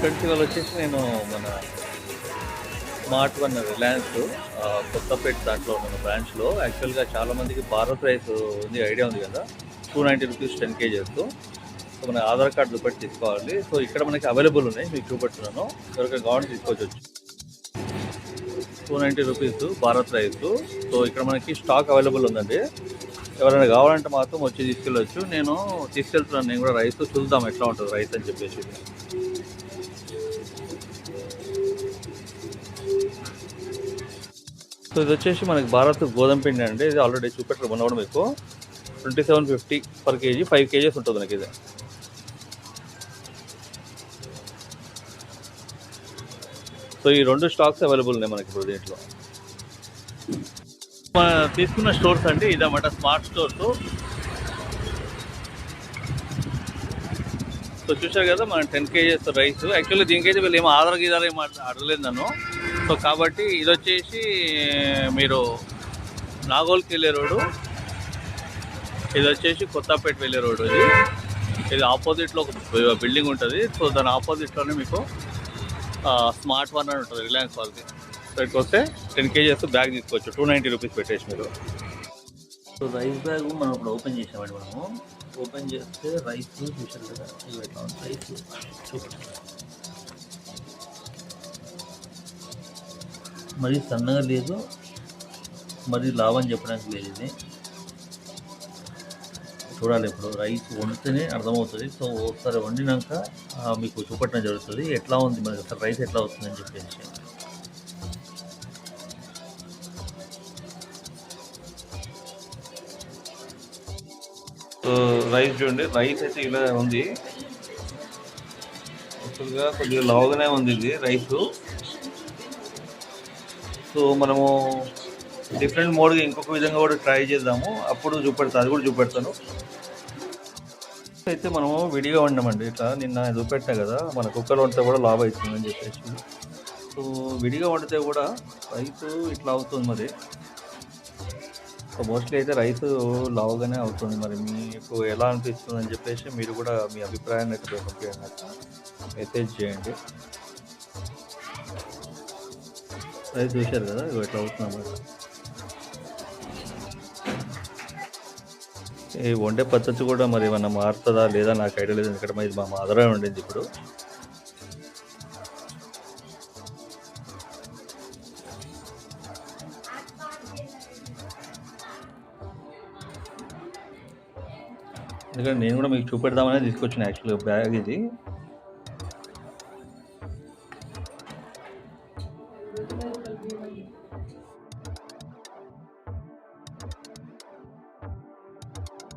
Friends ఇవాళ వచ్చేసి నేను మన స్మార్ట్ వన్ రిలయన్స్ కొత్తపేట దాంట్లో మన బ్రాంచ్లో యాక్చువల్గా చాలామందికి భారత్ రైస్ ఉంది ఐడియా ఉంది కదా. Two ninety rupees ten kgs so మన ఆధార్ కార్డు చూపెట్టి తీసుకోవాలి. సో ఇక్కడ మనకి అవైలబుల్ ఉన్నాయి మీకు చూపెడుతున్నాను. ఎవరికైనా కావాలని తీసుకోవచ్చు. Two ninety rupees Bharat rice. So ఇక్కడ మనకి స్టాక్ అవైలబుల్ ఉందండి. ఎవరైనా కావాలంటే మాత్రం వచ్చి తీసుకెళ్ళొచ్చు. నేను తీసుకెళ్తున్నాను నేను కూడా రైస్ చూద్దాం ఎట్లా ఉంటుంది రైస్ అని చెప్పేసి. సో ఇది వచ్చేసి మనకి భారత్ గోధుమ పిండి అండి. ఇది ఆల్రెడీ చూపెట్టారు మొన్న కూడా మీకు. Twenty seven fifty per kg five kgs ఉంటుంది మనకి ఇది. సో ఈ రెండు స్టాక్స్ అవైలబుల్ ఉన్నాయి మనకి ఇప్పుడు దీంట్లో. తీసుకున్న స్టోర్స్ అండి ఇదన్నమాట స్మార్ట్ స్టోర్స్. సో చూశారు కదా మనం టెన్ కేజెస్ రైస్ యాక్చువల్లీ దీనికైతే వీళ్ళు ఏమో ఆధార్ గీదాలు ఏమో అడగలేదు నన్ను. సో కాబట్టి ఇది వచ్చేసి మీరు నాగోల్కి వెళ్ళే రోడ్డు. ఇది వచ్చేసి కొత్తపేట వెళ్ళే రోడ్డు ఇది. ఇది ఆపోజిట్లో ఒక బిల్డింగ్ ఉంటుంది. సో దాని ఆపోజిట్లోనే మీకు స్మార్ట్ వన్ అని ఉంటుంది రిలయన్స్ వాళ్ళకి సో ఇక్కడికి వస్తే టెన్ కేజెస్ బ్యాగ్ తీసుకోవచ్చు. టూ నైంటీ రూపీస్ పెట్టేసి మీరు. సో రైస్ బ్యాగ్ మనం ఇప్పుడు ఓపెన్ చేసామండి మనము. ఓపెన్ చేస్తే రైస్ చూసారు కదా రైస్ చూడండి మరి సన్నగా లేదు మరి లాభం చెప్పడానికి లేదు ఇది. చూడాలి ఇప్పుడు రైస్ వండితేనే అర్థమవుతుంది. సో ఒకసారి వండినాక మీకు చూపట్టడం జరుగుతుంది. ఎట్లా ఉంది మరి? అసలు రైస్ ఎట్లా వస్తుందని చెప్పేసి. సో రైస్ చూడండి. రైస్ అయితే ఇలా ఉంది. యాక్చువల్గా కొద్దిగా లావుగానే ఉంది ఇది రైస్ సో మనము డిఫరెంట్ మోడ్గా ఇంకొక విధంగా కూడా ట్రై చేద్దాము. అప్పుడు చూపెడతాను అది కూడా చూపెడతాను. అయితే మనము విడిగా వండామండి. ఇట్లా నిన్న చూపెట్టా కదా మన కుక్కర్ వండితే కూడా లాభ అవుతుందని చెప్పేసి. సో విడిగా వండితే కూడా రైస్ ఇట్లా అవుతుంది మరి. సో మోస్ట్లీ అయితే రైస్ లావుగానే అవుతుంది. మరి మీకు ఎలా అనిపిస్తుంది అని చెప్పేసి మీరు కూడా మీ అభిప్రాయాన్ని అయితే పంపించండి నాకు మెసేజ్ చేయండి. రైస్ చూశారు కదా ఇగో ఇట్లా అవుతున్నాం ఈ వండే పద్ధతి కూడా మరి ఏమన్నా మారుతుందా లేదా నాకు ఐడియా లేదు. ఎందుకంటే మరి మా మదరే ఉండింది ఇప్పుడు. ఎందుకంటే నేను కూడా మీకు చూపెడదామనే తీసుకొచ్చిన యాక్చువల్గా బ్యాగ్ ఇది.